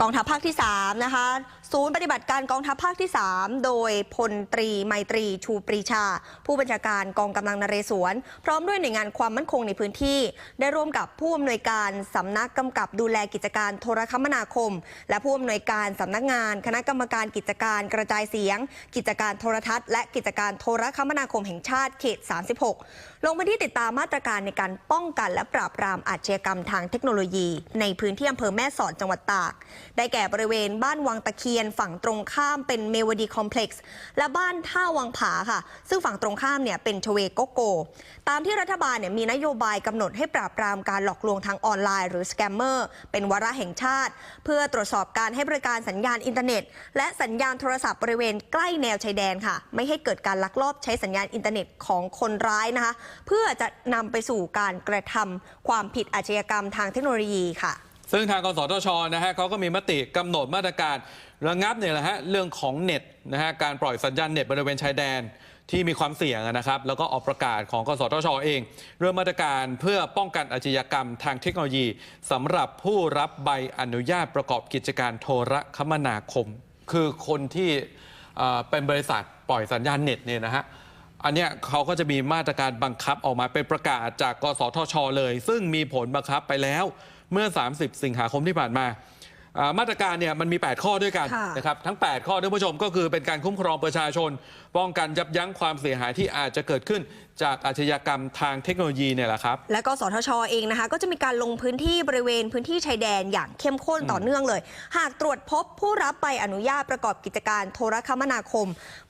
กองทัพภาคที่3นะคะ ศูนย์ปฏิบัติการกองทัพภาคที่ 3 โดยพลตรีไมตรีชูปรีชา ผู้บัญชาการกองกำลังนเรศวร พร้อมด้วยหน่วยงานความมั่นคงในพื้นที่ ได้ร่วมกับผู้อำนวยการสำนักกำกับดูแลกิจการโทรคมนาคม และผู้อำนวยการสำนักงาน คณะกรรมการกิจการกระจายเสียง กิจการโทรทัศน์ และกิจการโทรคมนาคมแห่งชาติเขต 36 ลงพื้นที่ติดตามมาตรการในการป้องกันและปราบปรามอาชญากรรมทางเทคโนโลยี ในพื้นที่อำเภอแม่สอดจังหวัดตาก ได้แก่บริเวณบ้านวังตะเคียนฝั่งตรงข้ามเป็นเมวดีคอมเพล็กซ์และบ้านท่าวังผาค่ะ ซึ่งฝั่งตรงข้ามเนี่ยเป็นชเวโกโก ตามที่รัฐบาลเนี่ยมีนโยบายกำหนดให้ปราบปรามการหลอกลวงทางออนไลน์หรือสแกมเมอร์เป็นวาระแห่งชาติ เพื่อตรวจสอบการให้บริการสัญญาณอินเทอร์เน็ต และสัญญาณโทรศัพท์บริเวณใกล้แนวชายแดนค่ะ ไม่ให้เกิดการลักลอบใช้สัญญาณอินเทอร์เน็ตของคนร้ายนะคะ เพื่อจะนำไปสู่การกระทำความผิดอาชญากรรมทางเทคโนโลยีค่ะ ซึ่งทางกสทชนะฮะเขาก็มีมติกำหนดมาตรการระงับเนี่ยแหละฮะเรื่องของเน็ตนะฮะการปล่อยสัญญาณเน็ตบริเวณชายแดนที่มีความเสี่ยงนะครับ แล้วก็ออกประกาศของกสทชเอง เรื่องมาตรการเพื่อป้องกันอาชญากรรมทางเทคโนโลยีสำหรับผู้รับใบอนุญาตประกอบกิจการโทรคมนาคม คือคนที่เป็นบริษัทปล่อยสัญญาณเน็ตเนี่ยนะฮะ อันเนี้ยเขาก็จะมีมาตรการบังคับออกมาเป็นประกาศจากกสทชเลย ซึ่งมีผลบังคับไปแล้วเมื่อ 30 สิงหาคมที่ผ่านมา อ่ามาตรการเนี่ยมันมี 8 ข้อด้วยกันค่ะ นะครับทั้ง 8 ข้อท่านผู้ชมก็คือเป็นการคุ้มครองประชาชน ป้องกันยับยั้งความเสียหายที่อาจจะเกิดขึ้นจากอาชญากรรมทางเทคโนโลยีเนี่ยแหละครับ และก็สทชเองนะคะ ก็จะมีการลงพื้นที่บริเวณพื้นที่ชายแดนอย่างเข้มข้นต่อเนื่องเลย หากตรวจพบผู้รับใบอนุญาตประกอบกิจการโทรคมนาคม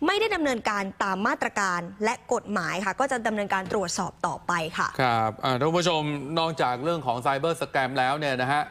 ไม่ได้ดำเนินการตามมาตรการและกฎหมายค่ะ ก็จะดำเนินการตรวจสอบต่อไปค่ะ ครับอ่าท่านผู้ชมนอกจากเรื่องของไซเบอร์สแกมแล้วเนี่ยนะฮะ